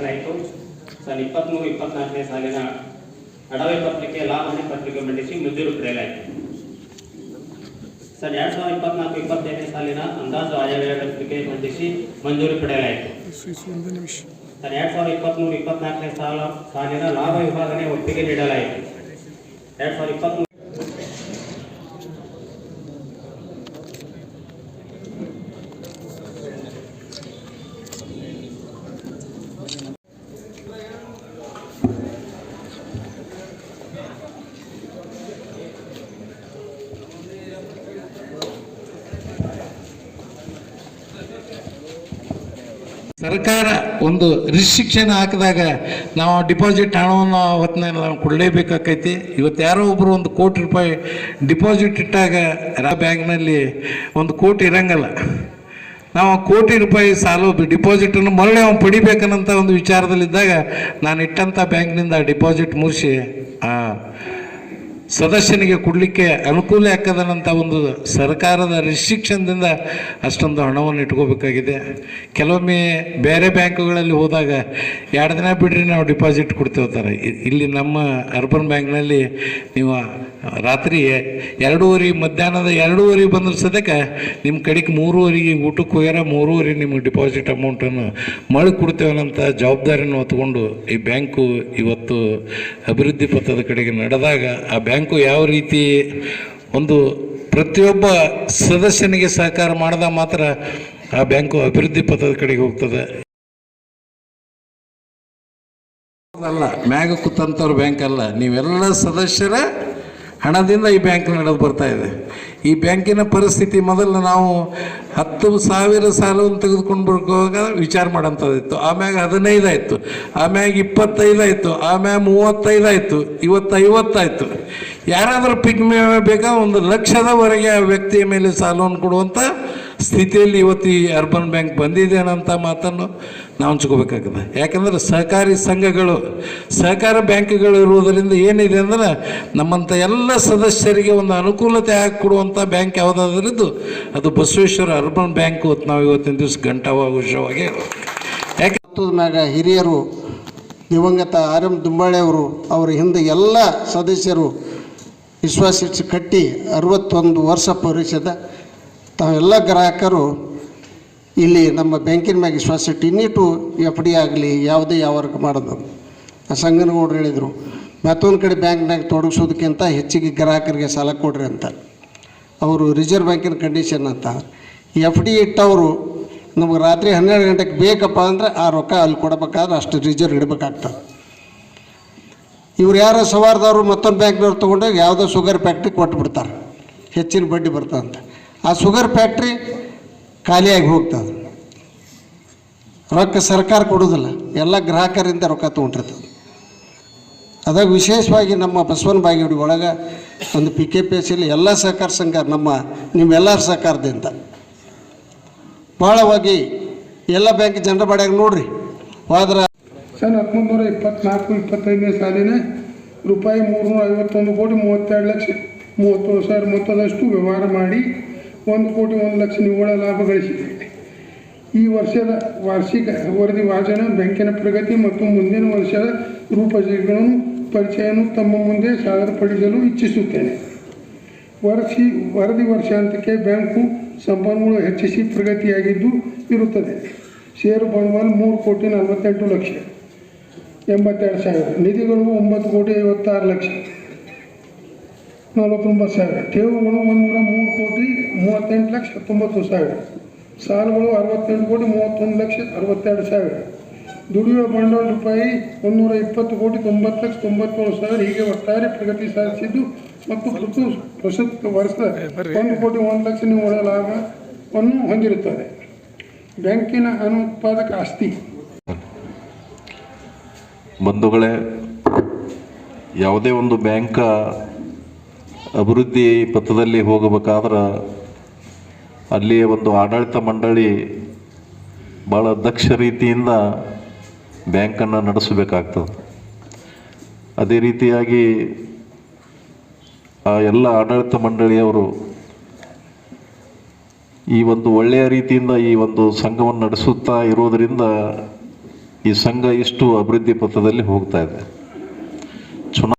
ಮಂಡಿಸಲಾಯಿತು ಸನ್ ಇಪ್ಪತ್ತ್ಮೂರು ಇಪ್ಪತ್ನಾಲ್ಕನೇ ಸಾಲಿನ ಅಡವೆ ಪತ್ರಿಕೆ ಲಾಭಣೆ ಪತ್ರಿಕೆ ಮಂಡಿಸಿ ಮಂಜೂರು ಪಡೆಯಲಾಯಿತು ಸರ್, ಎರಡ್ ಸಾವಿರದ ಇಪ್ಪತ್ನಾಲ್ಕು, ಇಪ್ಪತ್ತೈದನೇ ಸಾಲಿನ ಅಂದಾಜು ಆಯವ್ಯಯ ಪತ್ರಿಕೆ ಮಂಡಿಸಿ ಮಂಜೂರು ಪಡೆಯಲಾಯಿತು ಸರ್, ಎರಡ್ ಸಾವಿರದ ಇಪ್ಪತ್ತ್ಮೂರು ಇಪ್ಪತ್ನಾಲ್ಕನೇ ಸಾಲ, ಸಾಲಿನ ಲಾಭ ವಿಭಾಗನೆ ಒಪ್ಪಿಗೆ ನೀಡಲಾಯಿತು. ಎರಡ್ ಸಾವಿರದ ಇಪ್ಪತ್ತ್ಮೂರು ಸರ್ಕಾರ ಒಂದು ರಿಸ್ಟ್ರಿಕ್ಷನ್ ಹಾಕಿದಾಗ ನಾವು ಡಿಪಾಸಿಟ್ ಹಣವನ್ನು ಅವತ್ತಿನ ನಾವು ಕೊಡಲೇಬೇಕಾಕೈತಿ. ಇವತ್ತು ಯಾರೋ ಒಬ್ಬರು ಒಂದು ಕೋಟಿ ರೂಪಾಯಿ ಡಿಪಾಸಿಟ್ ಇಟ್ಟಾಗ ರಾ ಬ್ಯಾಂಕ್ನಲ್ಲಿ ಒಂದು ಕೋಟಿ ಇರಂಗಲ್ಲ. ನಾವು ಕೋಟಿ ರೂಪಾಯಿ ಸಾಲು ಡಿಪಾಸಿಟನ್ನು ಮರಳಿ ಅವ್ನು ಪಡಿಬೇಕನ್ನಂಥ ಒಂದು ವಿಚಾರದಲ್ಲಿದ್ದಾಗ ನಾನು ಇಟ್ಟಂಥ ಬ್ಯಾಂಕ್ನಿಂದ ಡಿಪಾಸಿಟ್ ಮುಗಿಸಿ ಸದಸ್ಯನಿಗೆ ಕೊಡಲಿಕ್ಕೆ ಅನುಕೂಲ ಆಗ್ತದನ್ನಂಥ ಒಂದು ಸರ್ಕಾರದ ರಿಸ್ಟ್ರಿಕ್ಷನ್ದಿಂದ ಅಷ್ಟೊಂದು ಹಣವನ್ನು ಇಟ್ಕೋಬೇಕಾಗಿದೆ. ಕೆಲವೊಮ್ಮೆ ಬೇರೆ ಬ್ಯಾಂಕುಗಳಲ್ಲಿ ಹೋದಾಗ ಎರಡು ದಿನ ಬಿಡ್ರಿ ನಾವು ಡಿಪಾಸಿಟ್ ಕೊಡ್ತಿರ್ತಾರೆ ಇಲ್ಲಿ ನಮ್ಮ ಅರ್ಬನ್ ಬ್ಯಾಂಕ್ನಲ್ಲಿ ನೀವು ರಾತ್ರಿ ಎರಡೂವರೆ, ಮಧ್ಯಾಹ್ನದ ಎರಡೂವರೆ ಬಂದ್ರೆ ಸದ್ಯಕ್ಕೆ ನಿಮ್ಮ ಕಡೆಗೆ ಮೂರುವರೆಗೆ ಊಟಕ್ಕೆ ಹೋಗ್ಯಾರ ಮೂರುವರೆ ನಿಮಗೆ ಡಿಪಾಸಿಟ್ ಅಮೌಂಟನ್ನು ಮಳೆ ಕೊಡ್ತೇವನ್ನಂಥ ಜವಾಬ್ದಾರಿಯನ್ನು ಹೊತ್ಕೊಂಡು ಈ ಬ್ಯಾಂಕು ಇವತ್ತು ಅಭಿವೃದ್ಧಿ ಪಥದ ಕಡೆಗೆ ನಡೆದಾಗ ಆ ಬ್ಯಾಂಕು ಯಾವ ರೀತಿ ಒಂದು ಪ್ರತಿಯೊಬ್ಬ ಸದಸ್ಯನಿಗೆ ಸಹಕಾರ ಮಾಡಿದ ಮಾತ್ರ ಆ ಬ್ಯಾಂಕು ಅಭಿವೃದ್ಧಿ ಪಥದ ಕಡೆಗೆ ಹೋಗ್ತದೆ. ಅಲ್ಲ, ಮ್ಯಾಗ ಕೂತಂಥವ್ರ ಬ್ಯಾಂಕ್ ಅಲ್ಲ. ನೀವೆಲ್ಲ ಸದಸ್ಯರ ಹಣದಿಂದ ಈ ಬ್ಯಾಂಕ್ ನಡೆದು ಬರ್ತಾ ಇದೆ. ಈ ಬ್ಯಾಂಕಿನ ಪರಿಸ್ಥಿತಿ ಮೊದಲು ನಾವು ಹತ್ತು ಸಾವಿರ ಸಾಲವನ್ನು ತೆಗೆದುಕೊಂಡು ಬರ್ಕೋವಾಗ ವಿಚಾರ ಮಾಡೋಂಥದ್ದಿತ್ತು ಆಮ್ಯಾಗ ಹದಿನೈದಾಯಿತು. ಆಮ್ಯಾಗ ಇಪ್ಪತ್ತೈದಾಯಿತು. ಆಮ್ಯಾಗ ಮೂವತ್ತೈದಾಯಿತು. ಇವತ್ತು ಐವತ್ತಾಯಿತು. ಯಾರಾದರೂ ಪಿಗ್ಮಿ ಬೇಕಾ ಒಂದು ಲಕ್ಷದವರೆಗೆ ಆ ವ್ಯಕ್ತಿಯ ಮೇಲೆ ಸಾಲವನ್ನು ಕೊಡುವಂಥ ಸ್ಥಿತಿಯಲ್ಲಿ ಇವತ್ತು ಈ ಅರ್ಬನ್ ಬ್ಯಾಂಕ್ ಬಂದಿದೆ ಅನ್ನೋಂಥ ಮಾತನ್ನು ನಾವು ಹಂಚ್ಕೋಬೇಕಾಗ್ತದೆ. ಯಾಕಂದ್ರೆ ಸಹಕಾರಿ ಸಂಘಗಳು, ಸಹಕಾರ ಬ್ಯಾಂಕ್ಗಳು ಇರುವುದರಿಂದ ಏನಿದೆ ಅಂದ್ರೆ ನಮ್ಮಂಥ ಎಲ್ಲ ಸದಸ್ಯರಿಗೆ ಒಂದು ಅನುಕೂಲತೆ ಕೊಡುವಂಥ ಬ್ಯಾಂಕ್ ಯಾವುದಾದ್ರಿದ್ದು? ಅದು ಬಸವೇಶ್ವರ ಅರ್ಬನ್ ಬ್ಯಾಂಕ್ ಅಂತ ನಾವು ಇವತ್ತಿನ ದಿವಸ ಘಂಟಾವಾಗುಷವಾಗಿ ಯಾಕೆ ಮ್ಯಾಗ ಹಿರಿಯರು, ದಿವಂಗತ ಆರ್ ಎಂ ದುಂಬಾಳೆಯವರು ಅವರ ಹಿಂದೆ ಎಲ್ಲ ಸದಸ್ಯರು ವಿಶ್ವಾಸಿಸಿ ಕಟ್ಟಿ ಅರವತ್ತೊಂದು ವರ್ಷ ಪೂರೈಸಿದ ತಾವೆಲ್ಲ ಗ್ರಾಹಕರು ಇಲ್ಲಿ ನಮ್ಮ ಬ್ಯಾಂಕಿನ ಮ್ಯಾಗೆ ವಿಶ್ವಾಸ ಇಟ್ಟು ಇನ್ನಿಟ್ಟು ಎಫ್ ಡಿ ಆಗಲಿ ಯಾವುದೇ ಯಾವರ್ಗ ಮಾಡೋದು. ಆ ಸಂಗನಗೌಡರು ಹೇಳಿದರು, ಮತ್ತೊಂದು ಕಡೆ ಬ್ಯಾಂಕ್ನಾಗ ತೊಡಗಿಸೋದಕ್ಕಿಂತ ಹೆಚ್ಚಿಗೆ ಗ್ರಾಹಕರಿಗೆ ಸಾಲ ಕೊಡ್ರಿ ಅಂತ. ಅವರು ರಿಸರ್ವ್ ಬ್ಯಾಂಕಿನ ಕಂಡೀಷನ್ ಅಂತ. ಎಫ್ ಡಿ ಇಟ್ಟವರು ನಮಗೆ ರಾತ್ರಿ ಹನ್ನೆರಡು ಗಂಟೆಗೆ ಬೇಕಪ್ಪ ಅಂದರೆ ಆ ರೊಕ್ಕ ಅಲ್ಲಿ ಕೊಡಬೇಕಾದ್ರೆ ಅಷ್ಟು ರಿಸರ್ವ್ ಇಡಬೇಕಾಗ್ತದೆ. ಇವ್ರು ಯಾರೋ ಸವಾರದವರು ಮತ್ತೊಂದು ಬ್ಯಾಂಕ್ನವ್ರು ತೊಗೊಂಡೋಗಿ ಯಾವುದೋ ಶುಗರ್ ಫ್ಯಾಕ್ಟ್ರಿ ಕೊಟ್ಬಿಡ್ತಾರೆ ಹೆಚ್ಚಿನ ಬಡ್ಡಿ ಬರ್ತದಂತ. ಆ ಶುಗರ್ ಫ್ಯಾಕ್ಟ್ರಿ ಖಾಲಿಯಾಗಿ ಹೋಗ್ತದೆ. ರೊಕ್ಕ ಸರ್ಕಾರ ಕೊಡೋದಿಲ್ಲ. ಎಲ್ಲ ಗ್ರಾಹಕರಿಂದ ರೊಕ್ಕ ತೊಗೊಂಡಿರ್ತದೆ. ಅದಾಗ ವಿಶೇಷವಾಗಿ ನಮ್ಮ ಬಸವನ ಬಾಗೇವಾಡಿ ಒಳಗೆ ಒಂದು ಪಿ ಕೆ ಪಿ ಎಸ್ ಇಲ್ಲಿ ಎಲ್ಲ ಸಹಕಾರ ಸಂಘ, ನಮ್ಮ, ನಿಮ್ಮೆಲ್ಲರ ಸಹಕಾರದಿಂದ. ಭಾಳವಾಗಿ ಎಲ್ಲ ಬ್ಯಾಂಕ್ ಜನರ ಬಾಡ್ಯಾಗ ನೋಡ್ರಿ. ಹೋದ್ರೆ ಸನ್ ಹತ್ತೊಂಬತ್ತು ನೂರ ಇಪ್ಪತ್ನಾಲ್ಕು, ಇಪ್ಪತ್ತೈದನೇ ಸಾಲಿನ ರೂಪಾಯಿ ಮೂರುನೂರ ಐವತ್ತೊಂದು ಕೋಟಿ ಮೂವತ್ತೆರಡು ಲಕ್ಷ ಮೂವತ್ತೇಳು ಸಾವಿರ ಮೊತ್ತದಷ್ಟು ವ್ಯವಹಾರ ಮಾಡಿ ಒಂದು ಕೋಟಿ ಒಂದು ಲಕ್ಷ ನಿವ್ವಳ ಲಾಭ ಗಳಿಸಿದೆ. ಈ ವರ್ಷದ ವಾರ್ಷಿಕ ವರದಿ ವಾಚನ ಬ್ಯಾಂಕಿನ ಪ್ರಗತಿ ಮತ್ತು ಮುಂದಿನ ವರ್ಷದ ರೂಪರೇಖೆಗಳನ್ನು ಪರಿಚಯವನ್ನು ತಮ್ಮ ಮುಂದೆ ಸಾದರಪಡಿಸಲು ಇಚ್ಛಿಸುತ್ತೇನೆ. ವರ್ಷಿ, ವರದಿ ವರ್ಷಾಂತಕ್ಕೆ ಬ್ಯಾಂಕು ಸಂಪನ್ಮೂಲ ಹೆಚ್ಚಿಸಿ ಪ್ರಗತಿಯಾಗಿದ್ದು ಇರುತ್ತದೆ. ಷೇರು ಬಂಡವಾಳ ಮೂರು ಕೋಟಿ ನಲವತ್ತೆಂಟು ಲಕ್ಷ. ಎಂಬತ್ತೆರಡು ಸಾವಿರ. ನಿಧಿಗಳು ಒಂಬತ್ತು ಕೋಟಿ ಐವತ್ತಾರು ಲಕ್ಷ. ನಲವತ್ತೊಂಬತ್ತು ಸಾವಿರ. ಠೇವುಗಳು ಒಂದೂರ ಮೂರು ಕೋಟಿ ಮೂವತ್ತೆಂಟು ಲಕ್ಷ ಹತ್ತೊಂಬತ್ತು ಸಾವಿರ. ಸಾಲಗಳು ಅರವತ್ತೆಂಟು ಕೋಟಿ ಮೂವತ್ತೊಂದು ಲಕ್ಷ ಅರವತ್ತೆರಡು ಸಾವಿರ. ದುಡಿಯುವ ಬಂಡವಾಳ ರೂಪಾಯಿ ಒಂದೂರ ಇಪ್ಪತ್ತು ಕೋಟಿ ತೊಂಬತ್ತು ಲಕ್ಷ ತೊಂಬತ್ತೇಳು ಸಾವಿರ. ಹೀಗೆ ಒಟ್ಟಾರೆ ಪ್ರಗತಿ ಸಾಧಿಸಿದ್ದು ಮತ್ತು ಪ್ರತಿ ಪ್ರಸಕ್ತ ವರ್ಷ ಒಂದು ಕೋಟಿ ಒಂದು ಲಕ್ಷ ನಿವ್ವಳ ಲಾಭವನ್ನು ಹೊಂದಿರುತ್ತದೆ. ಬ್ಯಾಂಕಿನ ಅನುತ್ಪಾದಕ ಆಸ್ತಿ. ಬಂಧುಗಳೇ, ಯಾವುದೇ ಒಂದು ಬ್ಯಾಂಕ ಅಭಿವೃದ್ಧಿ ಪಥದಲ್ಲಿ ಹೋಗಬೇಕಾದ್ರೆ ಅಲ್ಲಿಯ ಒಂದು ಆಡಳಿತ ಮಂಡಳಿ ಭಾಳ ದಕ್ಷ ರೀತಿಯಿಂದ ಬ್ಯಾಂಕನ್ನು ನಡೆಸಬೇಕಾಗ್ತದೆ. ಅದೇ ರೀತಿಯಾಗಿ ಆ ಎಲ್ಲ ಆಡಳಿತ ಮಂಡಳಿಯವರು ಈ ಒಂದು ಒಳ್ಳೆಯ ರೀತಿಯಿಂದ ಈ ಒಂದು ಸಂಘವನ್ನು ನಡೆಸುತ್ತಾ ಇರುವುದರಿಂದ ಈ ಸಂಘ ಇಷ್ಟು ಅಭಿವೃದ್ಧಿ ಪಥದಲ್ಲಿ ಹೋಗ್ತಾ ಇದೆ.